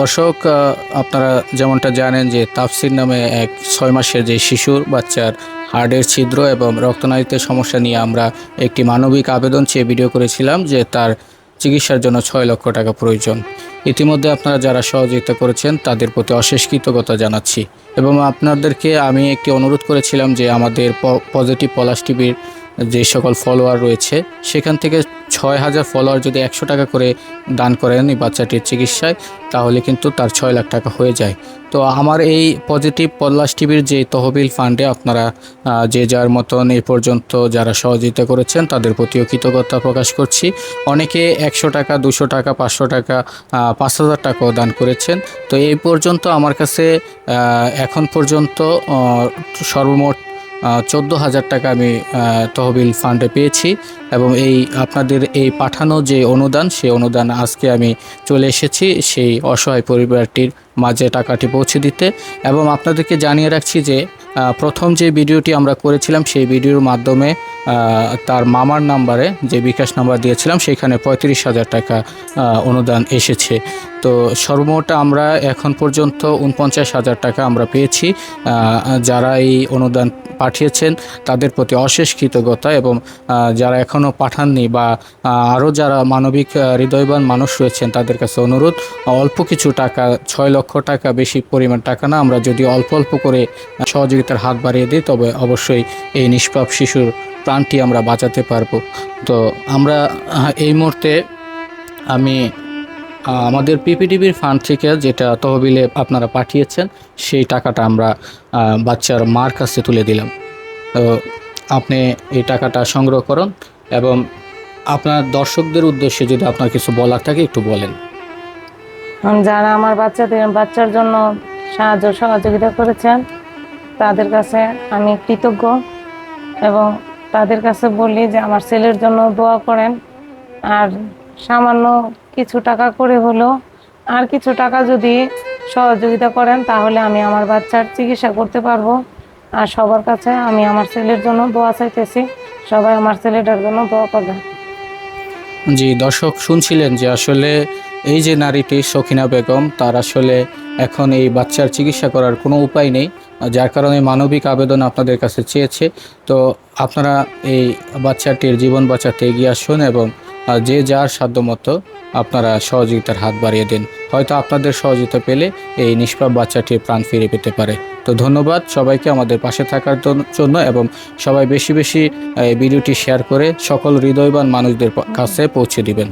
দর্শক আপনারা যেমনটা জানেন যে তাফসির নামে এক ছয় মাসের যে শিশুর বাচ্চার হার্টের ছিদ্র এবং রক্তনালীতে সমস্যা নিয়ে আমরা একটি মানবিক আবেদন চেয়ে ভিডিও করেছিলাম যে তার চিকিৎসার জন্য ছয় লক্ষ টাকা প্রয়োজন। ইতিমধ্যে আপনারা যারা সহযোগিতা করেছেন, তাদের প্রতি অশেষ কৃতজ্ঞতা জানাচ্ছি। এবং আপনাদেরকে আমি একটি অনুরোধ করেছিলাম যে আমাদের পজিটিভ পলাশ টিভির যে সকল ফলোয়ার রয়েছে, সেখান থেকে ছয় হাজার ফলোয়ার যদি একশো টাকা করে দান করেন এই বাচ্চাটির চিকিৎসায়, তাহলে কিন্তু তার ছয় লাখ টাকা হয়ে যায়। তো আমার এই পজিটিভ পল্লাশ টিভির যে তহবিল ফান্ডে আপনারা যে যার মতন এই পর্যন্ত যারা সহযোগিতা করেছেন, তাদের প্রতিও কৃতজ্ঞতা প্রকাশ করছি। অনেকে একশো টাকা, দুশো টাকা, পাঁচশো টাকা পাঁচ হাজার টাকাও দান করেছেন। তো এই পর্যন্ত আমার কাছে এখন পর্যন্ত সর্বমোট চোদ্দ হাজার টাকা আমি তহবিল ফান্ডে পেয়েছি। এবং এই আপনাদের এই পাঠানো যে অনুদান, সেই অনুদান আজকে আমি চলে এসেছি সেই অসহায় পরিবারটির মাঝে টাকাটি পৌঁছে দিতে। এবং আপনাদেরকে জানিয়ে রাখছি যে প্রথম যে ভিডিওটি আমরা করেছিলাম, সেই ভিডিওর মাধ্যমে তার মামার নাম্বারে যে বিকাশ নাম্বার দিয়েছিলাম, সেখানে পঁয়ত্রিশ হাজার টাকা অনুদান এসেছে। তো সর্বমোট আমরা এখন পর্যন্ত উনপঞ্চাশ হাজার টাকা আমরা পেয়েছি। যারা এই অনুদান পাঠিয়েছেন, তাদের প্রতি অশেষ কৃতজ্ঞতা এবং যারা যারা এখনও পাঠাননি বা আরও যারা মানবিক হৃদয়বান মানুষ রয়েছেন তাদের কাছে অনুরোধ, অল্প কিছু টাকা, ছয় লক্ষ টাকা বেশি পরিমাণ টাকা না, আমরা যদি অল্প অল্প করে সহযোগিতার হাত বাড়িয়ে দিই, তবে অবশ্যই এই নিষ্পাপ শিশুর প্রাণটি আমরা বাঁচাতে পারব। তো আমরা এই মুহূর্তে আমি আমাদের পিপিটিভির ফান্ড থেকে যেটা তহবিলে আপনারা পাঠিয়েছেন, সেই টাকাটা আমরা বাচ্চার মার কাছে তুলে দিলাম। তো আপনি এই টাকাটা সংগ্রহ করুন। এবং আপনার দর্শকদের উদ্দেশ্যে যদি আপনার কিছু বলার থাকে, একটু বলেন। যারা আমার বাচ্চাদের, বাচ্চার জন্য সাহায্য সহযোগিতা করেছেন, তাদের কাছে আমি কৃতজ্ঞ এবং তাদের কাছে বলি যে আমার ছেলের জন্য দোয়া করেন। আর সামান্য কিছু টাকা করে হলো আর কিছু টাকা যদি সহযোগিতা করেন, তাহলে আমি আমার বাচ্চার চিকিৎসা করতে পারব। আর সবার কাছে আমি আমার ছেলের জন্য দোয়া চাইতেছি। সবাই আমার ছেলেটার জন্য দোয়া করবেন জি, দর্শক শুনছিলেন যে আসলে এই যে নারীটি সখিনা বেগম, তার আসলে এখন এই বাচ্চার চিকিৎসা করার কোনো উপায় নেই, যার কারণে মানবিক আবেদন আপনাদের কাছে চেয়েছে। তো আপনারা এই বাচ্চাটির জীবন বাঁচাতে এগিয়ে আসুন এবং যে যার সাধ্যমতো আপনারা সহযোগিতার হাত বাড়িয়ে দিন। হয়তো আপনাদের সহযোগিতা পেলে এই নিষ্পাপ বাচ্চাটির প্রাণ ফিরে পেতে পারে। তো ধন্যবাদ সবাইকে আমাদের পাশে থাকার জন্য এবং সবাই বেশি বেশি এই ভিডিওটি শেয়ার করে সকল হৃদয়বান মানুষদের কাছে পৌঁছে দিবেন।